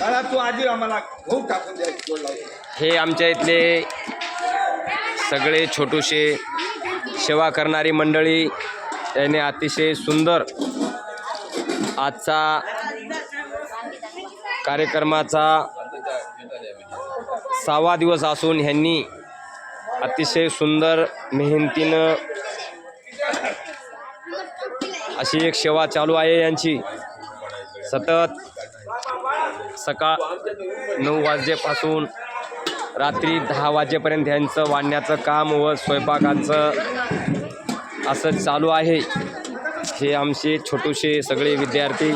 मला तू आधी आम्हाला टाकून गोड लावून. हे आमच्या इथले सगळे छोटूशे सेवा करणारी मंडळी त्याने अतिशय सुंदर आजचा कार्यक्रमाचा सहावा दिवस असून ह्यांनी अतिशय सुंदर मेहनतीनं अशी एक सेवा चालू आहे यांची. सतत सकाळ नऊ वाजेपासून रात्री दहा वाजेपर्यंत यांचं वाढण्याचं काम व स्वयंपाकाचं असं चालू आहे. हे आमचे छोटूसे सगळे विद्यार्थी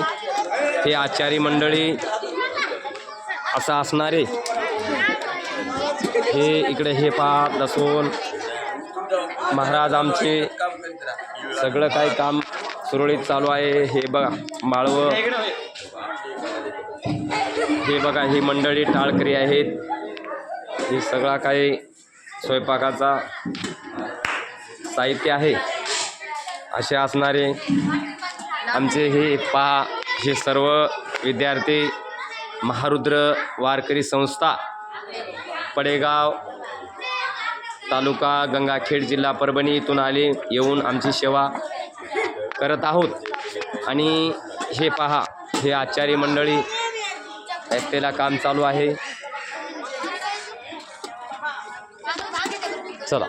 हे आचारी मंडळी असं असणारे. हे इकडे हे पहा लसून महाराज आमचे सगळं काही काम सुरळीत चालू आहे. हे बघा माळवं. हे बघा ही मंडळी टाळकरी आहेत. हे सगळा काही स्वयंपाकाचा साहित्य आहे. असे असणारे आमचे हे पहा हे सर्व विद्यार्थी महारुद्र वारकरी संस्था पडेगाव तालुका गंगाखेड जिल्हा परभणी इथून आले येऊन आमची सेवा करत आहोत. आणि हे पहा हे आचार्य मंडळी रस्त्याला काम चालू आहे. चला.